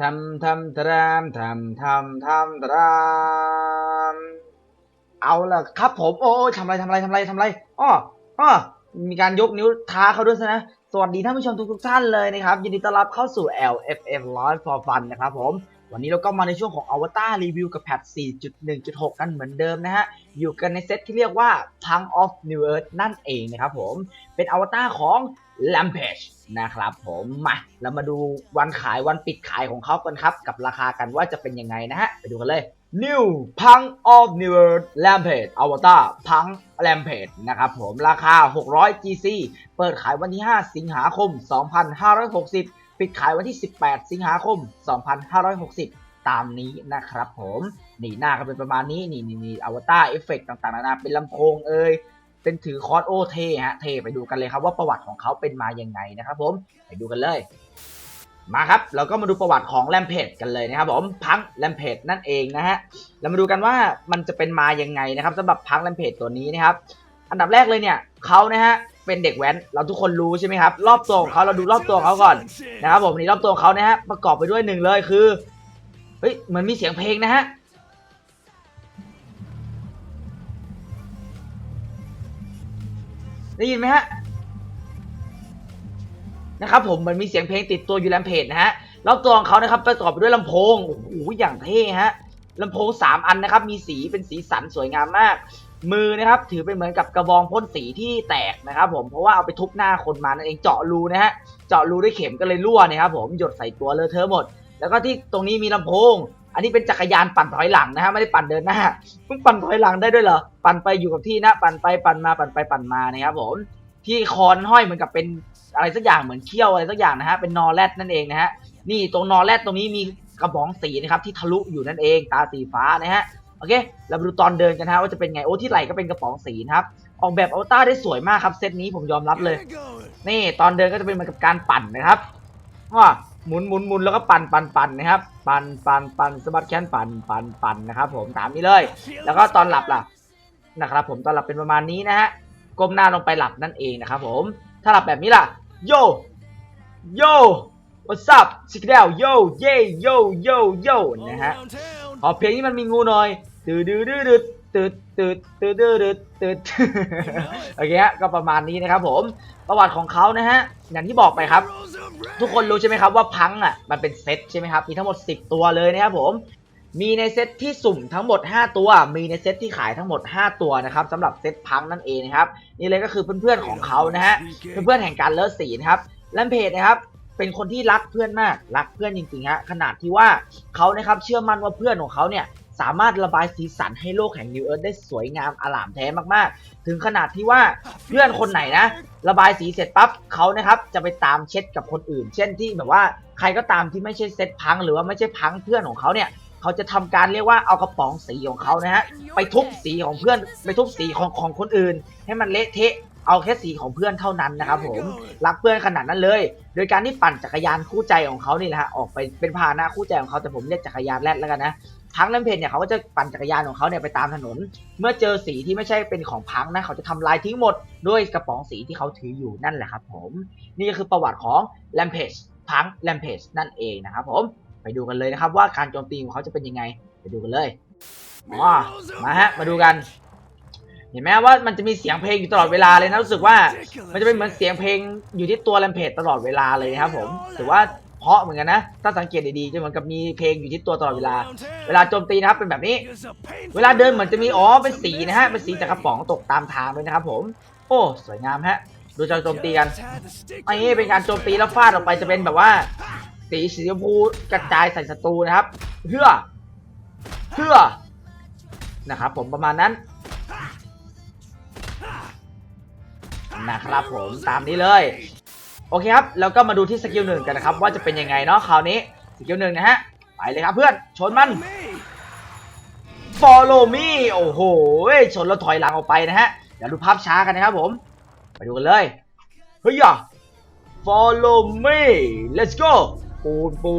ทำทำทรามทำทำทำทรามเอาล่ะครับผมโอ้ยทำอะไรทำอะไรทำอะไรทำอะไรอ้ออ้อมีการยกนิ้วท้าเขาด้วยซะนะ สวัสดีท่านผู้ชมทุกทุกๆท่านเลยนะครับ ยินดีต้อนรับเข้าสู่ LFM 100 for Fun นะครับผม วันนี้เราก็มาในช่วงของ Avatar Review กับแพท 4.1.6 กันเหมือนเดิมนะฮะ อยู่กันในเซตที่เรียกว่า Punk of New Earth นั่นเองนะครับผม เป็นอวตารของ Rampage นะครับผมมาเรามาดูวันขายวันปิดขายของเขากันครับ กับราคากันว่าจะเป็นยังไงนะฮะ ไปดูกันเลย New Punk of New Earth Rampage Avatar Punk Rampage นะครับผมราคา 600 GC เปิดขายวันที่ 5 สิงหาคม 2560 ปิดขายวันที่ 18 สิงหาคม 2560ตามนี้นะครับผม นี่หน้าก็เป็นประมาณนี้ นี่นี่นี่อวตารเอฟเฟกต่างๆนานาเป็นลำโพงเอ่ย เป็นถือคอร์สโอเทฮะเทไปดูกันเลยครับว่าประวัติของเขาเป็นมายังไงนะครับผมไปดูกันเลยมาครับเราก็มาดูประวัติของแรมเพจกันเลยนะครับผมพังแรมเพจนั่นเองนะฮะเรามาดูกันว่ามันจะเป็นมายังไงนะครับสำหรับพังแรมเพจตัวนี้นะครับ อันดับแรกเลยเนี่ยเขานะฮะเป็นเด็กแว้นเราทุกคนรู้ใช่ไหมครับรอบตัวของเขาเราดูรอบตัวเขาก่อนนะครับผมนี่รอบตัวเขานะฮะประกอบไปด้วยหนึ่งเลยคือเฮ้ยเหมือนมีเสียงเพลงนะฮะ ได้ยินไหมฮะนะครับผมมือนมีเสียงเพลงติดตัวอยู่แรมเพจนะฮะรอบตัวของเขานะครับประกอบไปด้วยลำโพงโอ้โหอย่างเท่ฮะลำโพงสามอันนะครับ มีสีเป็นสีสันสวยงามมาก มือนะครับ ถือเป็นเหมือนกับกระบองพ่นสีที่แตกนะครับผมเพราะว่าเอาไปทุบหน้าคนมานั่นเองเจาะรูนะฮะเจาะรูด้วยเข็มก็เลยรั่วนะครับผมหยดใส่ตัวเลอะเทอะหมด แล้วก็ที่ตรงนี้มีลำโพง อันนี้เป็นจักรยานปั่นถอยหลังนะฮะไม่ได้ปั่นเดินหน้าเพิ่งปั่นถอยหลังได้ด้วยเหรอปั่นไปอยู่กับที่นะ ปั่นไปปั่นมาปั่นไปปั่นมานะครับผมที่คอนห้อยเหมือนกับเป็นอะไรสักอย่างเหมือนเขี้ยวอะไรสักอย่างนะฮะเป็นนอแรดนั่นเองนะฮะนี่ตรงนอแรดตรงนี้มีกระบองสีนะครับที่ทะลุอยู่นั่นเองตาสีฟ้านะฮะโอเคเรามาดูตอนเดินกันนะฮะว่าจะเป็นไงโอ้ที่ไหลก็เป็นกระป๋องสีนะครับออกแบบอวตารได้สวยมากครับเซตนี้ผมยอมรับเลย นี่ตอนเดินก็จะเป็นเหมือนกับการปั่นนะครับว่า หมุนหมุนหมุนแล้วก็ปั่นปั่นปั่นนะครับ ปั่นปั่นปั่นสะบัดแขนปั่นปั่นปั่นนะครับ ผมตามนี้เลย แล้วก็ตอนหลับล่ะนะครับ ผมตอนหลับเป็นประมาณนี้นะฮะก้มหน้าลงไปหลับนั่นเองนะครับ ผมถ้าหลับแบบนี้ล่ะโยโย what's up สิกเดลโยเย่โยโยโยนะฮะขอเพลงนี้มันมีงูหน่อยตืดดืดดืดตืด ตืดตืดตืดตืดตืดโอเคฮะก็ประมาณนี้นะครับผมประวัติของเขานะฮะอย่างที่บอกไปครับ ทุกคนรู้ใช่ไหมครับว่าพังอะมันเป็นเซตใช่ไหมครับมีทั้งหมด 10 ตัวเลยนะครับผมมีในเซตที่สุ่มทั้งหมด 5 ตัว มีในเซตที่ขายทั้งหมด 5 ตัวนะครับสำหรับเซตพังนั่นเองนะครับนี่เลยก็คือเพื่อนๆของเขานะฮะเพื่อนๆแห่งการเลิศสีนะครับแลมเพจนะครับเป็นคนที่รักเพื่อนมากรักเพื่อนจริงๆฮะขนาดที่ว่าเขานะครับเชื่อมั่นว่าเพื่อนของเขาเนี่ย สามารถระบายสีสันให้โลกแห่งนิวเอิร์ธได้สวยงามอลามแท้มากๆ ถึงขนาดที่ว่าเพื่อนคนไหนนะ ระบายสีเสร็จปั๊บเขานะครับจะไปตามเช็ดกับคนอื่น เช่นที่แบบว่าใครก็ตามที่ไม่ใช่เซตพัง หรือว่าไม่ใช่พังเพื่อนของเขาเนี่ยเขาจะทำการเรียกว่าเอากระป๋องสีของเขานะฮะไปทุบสีของเพื่อนไปทุบสีของของคนอื่น ให้มันเละเทะ เอาแค่สีของเพื่อนเท่านั้นนะครับผมรักเพื่อนขนาดนั้นเลย โดยการที่ปั่นจักรยานคู่ใจของเขานี่แหละฮะออกไปเป็นพาหนะคู่ใจของเขาแต่ผมเรียกจักรยานแรดแล้วกันนะพังน้ำเพนเนี่ยเขาก็จะปั่นจักรยานของเขาเนี่ยไปตามถนน เมื่อเจอสีที่ไม่ใช่เป็นของพังนะเขาจะทำลายทิ้งหมดด้วยกระป๋องสีที่เขาถืออยู่นั่นแหละครับผมนี่ก็คือประวัติของ Rampage พัง Rampage นั่นเองนะครับผมไปดูกันเลยนะครับว่าการโจมตีของเขาจะเป็นยังไง ไปดูกันเลยอ๋อมาฮะมาดูกันเห็นไหมว่ามันจะมีเสียงเพลงอยู่ตลอดเวลาเลยนะรู้สึกว่ามันจะเป็นเหมือนเสียงเพลงอยู่ที่ตัวแรมเพจตลอดเวลาเลยนะครับผมถือว่าเพราะเหมือนกันนะ ถ้าสังเกตดีๆจะเหมือนกับมีเพลงอยู่ที่ตัวตลอดเวลา เวลาโจมตีนะครับเป็นแบบนี้ เวลาเดินเหมือนจะมีอ๋อเป็นสีนะฮะเป็นสีจากกระป๋องตกตามทางเลยนะครับผม โอ้สวยงามฮะดูจะโจมตีกันไอ้นี่เป็นการโจมตีแล้วฟาดออกไปจะเป็นแบบว่า สีสีชมพูกระจายใส่ศัตรูนะครับ เพื่อ เพื่อนะครับผมประมาณนั้น นะครับผมตามนี้เลย โอเคครับ แล้วก็มาดูที่สกิลหนึ่งกันนะครับ ว่าจะเป็นยังไงเนาะคราวนี้สกิลหนึ่งนะฮะ ไปเลยครับเพื่อน ชนมัน follow me โอ้โห ชนแล้วถอยหลังออกไปนะฮะ เดี๋ยวดูภาพช้ากันนะครับผม ไปดูกันเลย เฮ้ยอะ follow me let's go ปูนปู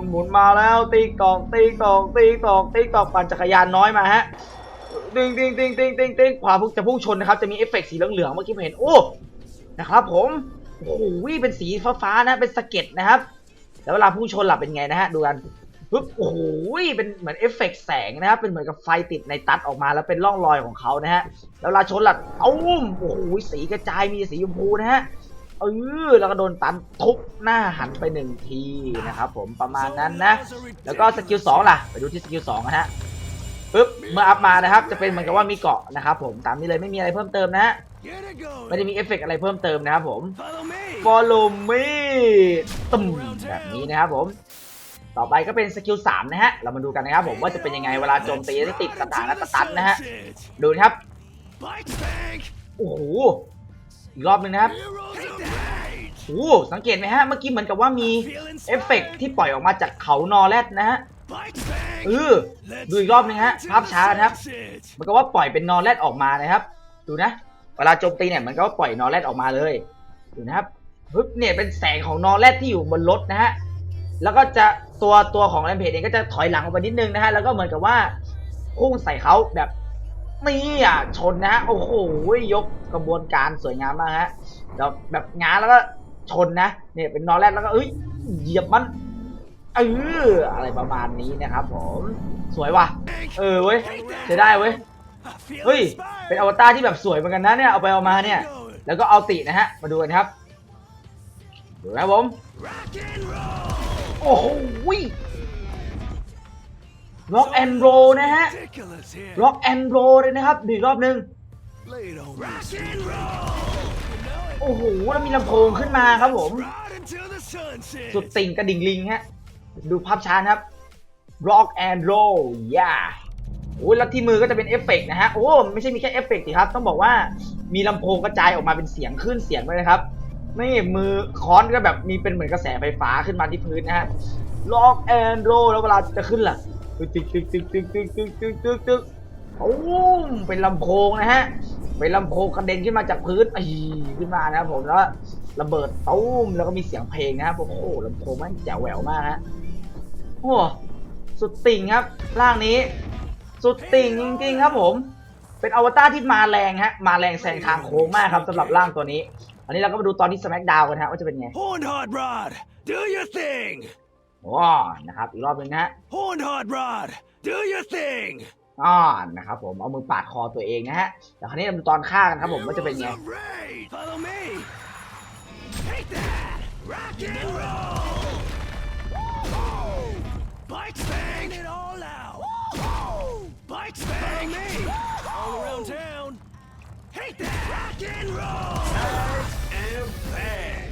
นหมุนมาแล้ว ติ๊กตอกติ๊กตอกติ๊กตอกติ๊กตอกปั่นจักรยานน้อยมาฮะ ติงติงติงติงติงติงขวาพุ่งจะพุ่งชนนะครับ จะมีเอฟเฟกต์สีเหลืองๆเมื่อกี้ผมเห็น โอ้ นะครับผม โอ้โหเป็นสีฟ้าๆนะ เป็นสะเก็ดนะครับ แล้วเวลาพุ่งชนหลับเป็นไงนะฮะ ดูกันปึ๊บ โอ้โหเป็นเหมือนเอฟเฟกต์แสงนะครับ เป็นเหมือนกับไฟติดในตัดออกมาแล้วเป็นร่องรอยของเขานะฮะ แล้วเวลาชนหลับตุ้มโอ้โห สีกระจาย มีสีชมพูนะฮะเออแล้วก็โดนตันทุบหน้าหันไปหนึ่งทีนะครับผมประมาณนั้นนะ แล้วก็สกิลสองล่ะ ไปดูที่สกิลสองนะฮะ ปึ๊บเมื่ออัพมานะครับ จะเป็นเหมือนกับว่ามีเกาะนะครับผมตามนี้เลยไม่มีอะไรเพิ่มเติมนะฮะไม่ได้มีเอฟเฟกต์อะไรเพิ่มเติมนะครับผม follow me ตึมแบบนี้นะครับผม ต่อไปก็เป็นสกิล3นะฮะ เรามาดูกันนะครับผมว่าจะเป็นยังไงเวลาโจมตีจะติดสถานะสตันนะฮะ ดูนะครับ โอ้โห อีกรอบหนึงนะครับโอ้สังเกตไหมฮะ เมื่อกี้เหมือนกับว่ามีเอฟเฟกต์ที่ปล่อยออกมาจากเขานอแรดนะฮะ เออดูอีกรอบหนึงฮะภาพช้านะครับมือนกับว่าปล่อยเป็นนอแรดออกมานะครับ ดูนะ เวลาโจมตีเนี่ยมันก็ปล่อยนอแรดออกมาเลย ดูนะครับปึ๊บเนี่ยเป็นแสงของนอแรดที่อยู่บนรถนะฮะแล้วก็จะตัวตัวของแรมเพจเองก็จะถอยหลังออกไปนิดนึงนะฮะแล้วก็เหมือนกับว่าพุ่งใส่เขาแบบนี่อะชนนะฮะโอ้โหยกกระบวนการสวยงามมากฮะแล้วแบบง้าแล้วก็ชนนะเนี่ยเป็นนอแรดแล้วก็เอ้ยเหยียบมัน เอออะไรประมาณนี้นะครับผมสวยว่ะ เออเว้ยใช้ได้เว้ยเฮ้ยเป็นอวตารที่แบบสวยเหมือนกันนะเนี่ยเอาไปเอามาเนี่ย แล้วก็เอาตินะฮะมาดูกันครับดูนะครับผมโอ้โหร็อกแอนโรนะฮะร็อกแอนโรเลยนะครับดูอีกรอบหนึงโอ้โหแล้วมีลำโพงขึ้นมาครับผม สุดติ่งกระดิ่งลิงฮะ ดูภาพช้านะครับ Rock and Roll ย่าโอ้ยแล้วที่มือก็จะเป็นเอฟเฟกต์นะฮะ โอ้ ไม่ใช่มีแค่เอฟเฟกต์สิครับ ต้องบอกว่ามีลำโพงกระจายออกมาเป็นเสียงขึ้นเสียงด้วยนะครับ นี่มือค้อนก็แบบมีเป็นเหมือนกระแสไฟฟ้าขึ้นมาที่พื้นนะฮะ Rock and Roll แล้วเวลาจะขึ้นล่ะตึกตึกตึกตึกตึกตึกตึกตึกตึกตึกโอ้มเป็นลำโพงนะฮะ เป็นลำโพงกระเด็นขึ้นมาจากพื้นอีขึ้นมานะครับผมแล้วระเบิดตุ้มแล้วก็มีเสียงเพลงนะครับโอ้โหลำโพงมันแจ๋วแหววมากฮะโอ้สุดติ่งครับ ร่างนี้ สุดติ่งจริงๆครับผม เป็นอวตารที่มาแรงฮะมาแรงแซงทางโค้งมากครับสำหรับร่างตัวนี้ อันนี้เราก็มาดูตอนที่สแมกดาวกันฮะว่าจะเป็นไง Horned Hot Rod, do your thing! ว้านะครับอีกรอบหนึงนะฮะ Horned Hot Rod, do your thing! อ่านะครับผมเอามือปาดคอตัวเองนะฮะแล้วคราวนี้เราดูตอนฆ่ากันครับผมว่าจะเป็นไง Heroes of Raid, Follow me! Take that! Rock and roll! Bike bang! it all out! Bike bang! Follow me! All around town! Hate that! Rock and roll! Bike and bang!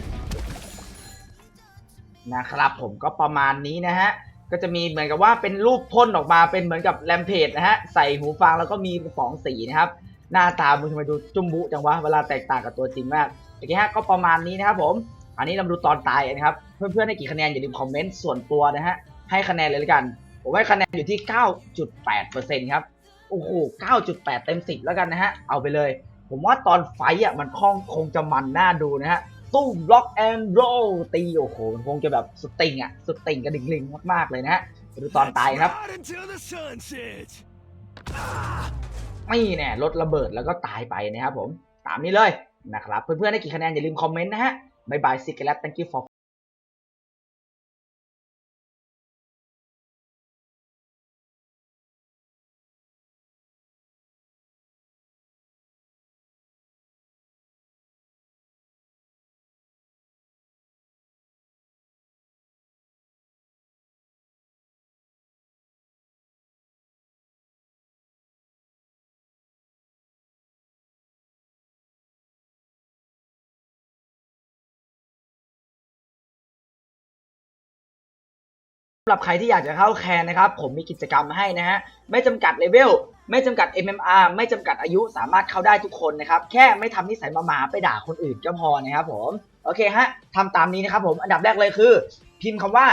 นะครับผมก็ประมาณนี้นะฮะ ก็จะมีเหมือนกับว่าเป็นรูปพ่นออกมาเป็นเหมือนกับแรมเพจนะฮะใส่หูฟังแล้วก็มีสองสีนะครับหน้าตามึงทำไมดูจุ้มบุจังวะเวลาแตกต่างกับตัวจริงมากโอเคฮะก็ประมาณนี้นะครับผมอันนี้เราดูตอนตายนะครับเพื่อนๆให้กี่คะแนนอย่าลืมคอมเมนต์ส่วนตัวนะฮะให้คะแนนเลยละกันผมให้คะแนนอยู่ที่ 9.8%ครับโอ้โห 9.8 เต็ม 10 แล้วกันนะฮะ เอาไปเลย ผมว่าตอนไฟอะมันคงคงจะมันน่าดูนะฮะ ตู้บล็อกแอนด์โรลตีโอ้โหมันคงจะแบบสุดติ่งอะสุดติ่งกระดิ่งลิงมากๆเลยนะฮะไปดูตอนตายครับ Ride until the sun sets! ไม่แน่รถระเบิดแล้วก็ตายไปนะครับผม ตามนี้เลยนะครับ เพื่อนๆได้กี่คะแนนอย่าลืมคอมเมนต์นะฮะบายบายซิกเกอร์ thank you for ำหรับใครที่อยากจะเข้าแคนนะครับ ผมมีกิจกรรมให้นะฮะ ไม่จำกัดเลเวล ไม่จำกัด MMR ไม่จำกัดอายุสามารถเข้าได้ทุกคนนะครับ แค่ไม่ทำนิสัยมาหมาไปด่าคนอื่นก็พอนะครับผม โอเคฮะทำตามนี้นะครับผม อันดับแรกเลยคือ พิมพ์คำว่า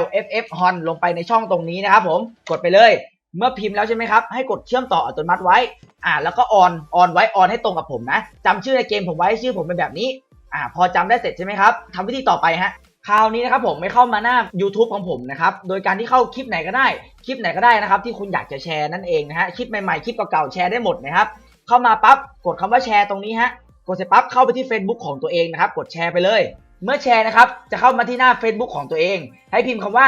LFF HON ลงไปในช่องตรงนี้นะครับผม กดไปเลย เมื่อพิมพ์แล้วใช่ไหมครับ ให้กดเชื่อมต่ออัตโนมัติไว้ อ่า แล้วก็ออน ออนไว้ ออนให้ตรงกับผมนะจำชื่อในเกมผมไว้ ชื่อผมเป็นแบบนี้ อ่า พอจำได้เสร็จใช่ไหมครับทำวิธีต่อไปฮะ คราวนี้นะครับผมไม่เข้ามาหน้า YouTube ของผมนะครับโดยการที่เข้าคลิปไหนก็ได้คลิปไหนก็ได้นะครับที่คุณอยากจะแชร์นั่นเองนะฮะคลิปใหม่ๆคลิปเก่าๆแชร์ได้หมดนะครับเข้ามาปั๊บกดคำว่าแชร์ตรงนี้ฮะกดเสร็จปั๊บเข้าไปที่ Facebook ของตัวเองนะครับกดแชร์ไปเลย เมื่อแชร์นะครับจะเข้ามาที่หน้า Facebook ของตัวเอง ให้พิมพ์คำว่า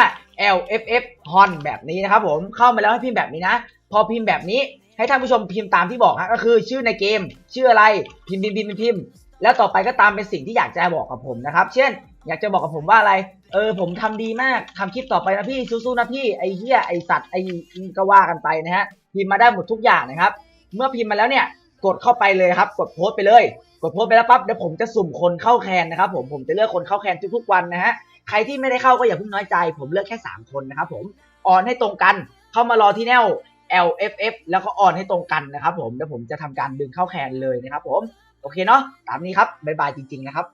LFF HON แบบนี้นะครับผมเข้ามาแล้วให้พิมพ์แบบนี้นะ พอพิมพ์แบบนี้ให้ท่านผู้ชมพิมพ์ตามที่บอกฮะก็คือชื่อในเกม ชื่ออะไรพิมพ์พิมพ์พิมพ์พิมพ์แล้วต่อไปก็ตามเป็นสิ่งที่อยากจะบอกกับผมนะครับ เช่น อยากจะบอกกับผมว่าอะไร เออ ผมทำดีมากทำคลิปต่อไปนะพี่สู้ๆนะพี่ไอ้เหี้ยไอ้สัตว์ไอ้ก็ว่ากันไปนะฮะพิมพ์มาได้หมดทุกอย่างนะครับ เมื่อพิมพ์มาแล้วเนี่ยกดเข้าไปเลยครับ กดโพสไปเลย กดโพสไปแล้วปั๊บเดี๋ยวผมจะสุ่มคนเข้าแคนนะครับผมผมจะเลือกคนเข้าแคนทุกๆวันนะฮะใครที่ไม่ได้เข้าก็อย่าเพิ่งน้อยใจ ผมเลือกแค่ 3 คนนะครับผมออนให้ตรงกันเข้ามารอที่แนว LFF แล้วก็ออนให้ตรงกันนะครับผมเดี๋ยวผมจะทำการดึงเข้าแคนเลยนะครับผมโอเคเนาะตามนี้ครับบ๊ายบายจริงๆนะครับ